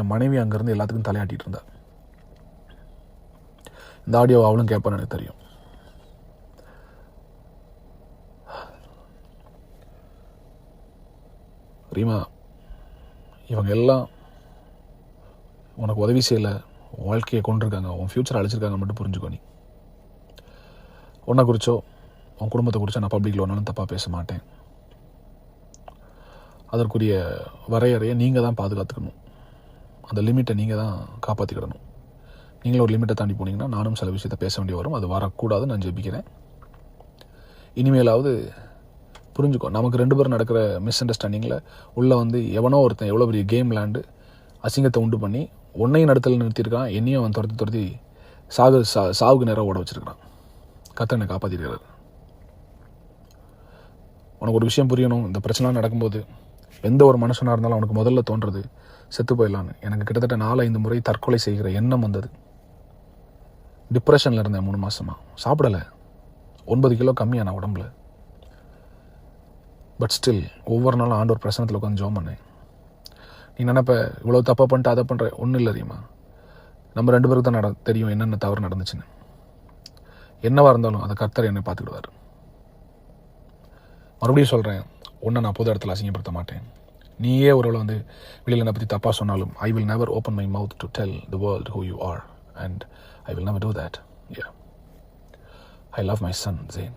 என் மனைவி அங்கேருந்து எல்லாத்துக்கும் தலையாட்டிட்டு இருந்தா. இந்த ஆடியோ அவளும் கேட்பான்னு எனக்கு தெரியும். ரீமா இவங்க எல்லாம் உனக்கு உதவி செய்யலை உன் வாழ்க்கையை கொண்டிருக்காங்க உன் ஃப்யூச்சர் அழைச்சிருக்காங்க மட்டும் புரிஞ்சுக்கோ நீ. உன்னை குறிச்சோ உன் குடும்பத்தை குறிச்சோ நான் பப்ளிக்கில் ஒன்றாலும் தப்பாக பேச மாட்டேன். அதற்குரிய வரையறையை நீங்கள் தான் பாதுகாத்துக்கணும். அந்த லிமிட்டை நீங்கள் தான் காப்பாற்றிக்கிடணும் நீங்களும் ஒரு லிமிட்டை தாண்டி போனீங்கன்னா நானும் சில விஷயத்தை பேச வேண்டிய வரும். அது வரக்கூடாதுன்னு நான் ஜெபிக்கிறேன். இனிமேலாவது புரிஞ்சுக்கோ நமக்கு ரெண்டு பேரும் நடக்கிற மிஸ் அண்டர்ஸ்டாண்டிங்கில் உள்ளே வந்து எவனோ ஒருத்தன் எவ்வளோ பெரிய கேம் விளாண்டு அசிங்கத்தை உண்டு பண்ணி உன்னையும் நடத்தல நிறுத்தியிருக்கான் என்னையும் அவன் துரத்தி துரத்தி சாகு சா சாவுக்கு நேராக ஓட வச்சிருக்கான் கத்தனை காப்பாற்றிருக்கிறார் உனக்கு ஒரு விஷயம் புரியணும். இந்த பிரச்சனை நடக்கும்போது எந்த ஒரு மனுஷனாக இருந்தாலும் அவனுக்கு முதல்ல தோன்றது செத்து போயிடலான்னு எனக்கு கிட்டத்தட்ட நாலு ஐந்து முறை தற்கொலை செய்கிற எண்ணம் வந்தது. டிப்ரெஷனில் இருந்தேன் மூணு மாதமாக சாப்பிடலை. ஒன்பது கிலோ கம்மியான உடம்புல. பட் ஸ்டில் ஒவ்வொரு நாளும் ஆண்டோர் பிரசனத்தில் உட்காந்து ஜோம் பண்ணேன். நீ நினைப்ப இவ்வளோ தப்பாக பண்ணிட்டு அதை பண்ணுற ஒன்றும் இல்லை தெரியுமா நம்ம ரெண்டு பேருக்கு தான் நட தெரியும் என்னென்ன தவறு நடந்துச்சுன்னு. என்னவாக இருந்தாலும் அதை கர்த்தர் என்னை பார்த்துக்கிடுவார். மறுபடியும் சொல்கிறேன் ஒன்றை நான் பொது இடத்துல அசிங்கப்படுத்த மாட்டேன் நீயே ஒரு வந்து வெளியில் என்னை பற்றி தப்பாக சொன்னாலும் I will never open my mouth to tell the world who you are and I will never do that yeah I love my son Jain